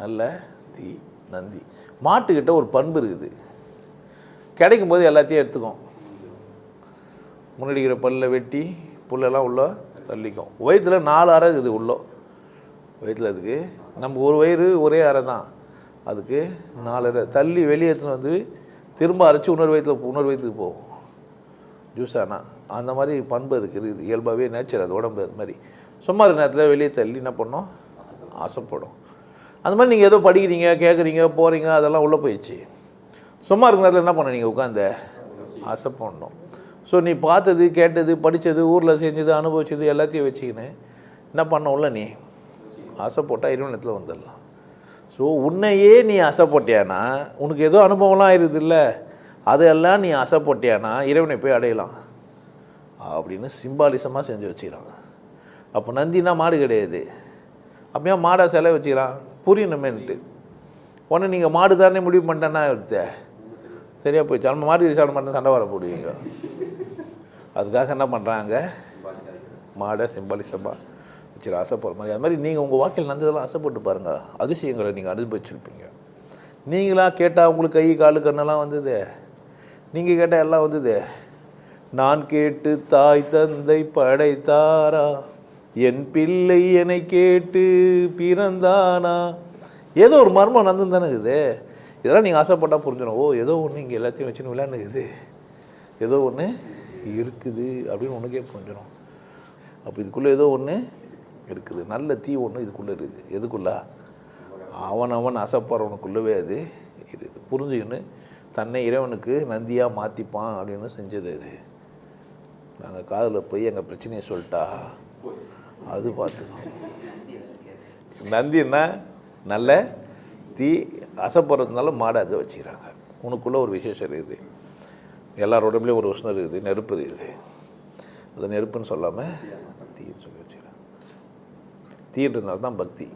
நல்ல தீ நந்தி. மாட்டுக்கிட்ட ஒரு பண்பு இருக்குது. கிடைக்கும் போது எல்லாத்தையும் எடுத்துக்கும். முன்னாடி இருக்கிற பல்ல வெட்டி புல்லெல்லாம் உள்ள தள்ளிக்கும். வயிற்றுல நாலு அறை இருக்குது உள்ளே. வயிற்றுல அதுக்கு நம்ம ஒரு வயிறு ஒரே அறை தான். அதுக்கு நாலு அறை. தள்ளி வெளியே எடுத்துன்னு வந்து திரும்ப அரைச்சி இன்னொரு வயிற்றில் இன்னொரு வயிற்றுக்கு போகும். ஜூஸ் ஆனால் அந்த மாதிரி பண்பு அதுக்கு இருக்குது. இயல்பாகவே நேச்சர் அது உடம்பு அது மாதிரி. சும்மா நேரத்தில் வெளியே தள்ளி என்ன பண்ணோம் ஆசைப்படும். அந்த மாதிரி நீங்கள் ஏதோ படிக்கிறீங்க கேட்குறீங்க போகிறீங்க அதெல்லாம் உள்ளே போயிடுச்சு. சும்மா இருக்கிற நேரத்தில் என்ன பண்ண நீங்கள் உட்காந்து பண்ணணும். ஸோ நீ பார்த்தது கேட்டது படித்தது ஊரில் செஞ்சது அனுபவிச்சது எல்லாத்தையும் வச்சுக்கின்னு என்ன பண்ண உள்ள நீ ஆசைப்பட்டால் இறைவனத்தில் வந்துடலாம். ஸோ உன்னையே நீ ஆசைப்பட்டியானா உனக்கு ஏதோ அனுபவம்லாம் ஆயிருதுல்ல? அதெல்லாம் நீ ஆசைப்பட்டியானா இறைவனை போய் அடையலாம். அப்படின்னு சிம்பாலிசமாக செஞ்சு வச்சுக்கிறாங்க அப்போ நந்தினா மாடு கிடையாது. அப்போ மாடாக மாடா சிலை வச்சுக்கிறான்? புரியணுமேன்ட்டு உடனே நீங்கள் மாடு தானே முடிவு பண்ணிட்டேன்னா எடுத்த. சரியா போயிடுச்சு. நம்ம மாடு சாப்பிட மாட்டேன் சண்டை வர போடுவீங்க. அதுக்காக என்ன பண்ணுறாங்க மாடை சிம்பாலிசமாக வச்சுரு ஆசைப்படுற மாதிரி. அது மாதிரி நீங்கள் உங்கள் வாழ்க்கையில் நடந்ததெல்லாம் ஆசைப்பட்டு பாருங்கள் அதிசயங்களை நீங்கள் அனுபவிச்சிருப்பீங்க. நீங்களாக கேட்டால் உங்களுக்கு கை காலு கண்ணெல்லாம் வந்தது. நீங்கள் கேட்டால் எல்லாம் வந்தது. நான் கேட்டு தாய் தந்தை படைத்தாரா? என் பிள்ளை என்னை கேட்டு பிறந்தானா? ஏதோ ஒரு மர்மம் நடந்து தானே இருக்குது. இதெல்லாம் நீங்கள் ஆசைப்பட்டால் புரிஞ்சிடும். ஓ ஏதோ ஒன்று இங்கே எல்லாத்தையும் வச்சுன்னு விளையாண்டுக்குது. ஏதோ ஒன்று இருக்குது அப்படின்னு ஒன்றுக்கே புரிஞ்சிடும். அப்போ இதுக்குள்ளே ஏதோ ஒன்று இருக்குது. நல்ல தீ ஒன்று இதுக்குள்ளே இருக்குது. எதுக்குள்ளே? அவன் அவன் ஆசைப்படுறவனுக்குள்ளவே அது இருக்குது. புரிஞ்சுக்கின்னு தன்னை இறைவனுக்கு நந்தியாக மாற்றிப்பான் அப்படின்னு செஞ்சது அது. நாங்கள் காதில் போய் எங்கள் பிரச்சனையை சொல்லிட்டா அது பார்த்துக்கோ. என்ன நல்ல தீ அசைப்படுறதுனால மாடை அங்கே வச்சுக்கிறாங்க. உனக்குள்ளே ஒரு விசேஷம் இருக்குது. எல்லார் உடம்புலையும் ஒரு உஷ்ணம் இருக்குது நெருப்பு இருக்குது. அது நெருப்புன்னு சொல்லாமல் தீன்னு சொல்லி வச்சுக்கிறாங்க. தீன்றதுனால தான் பக்தி.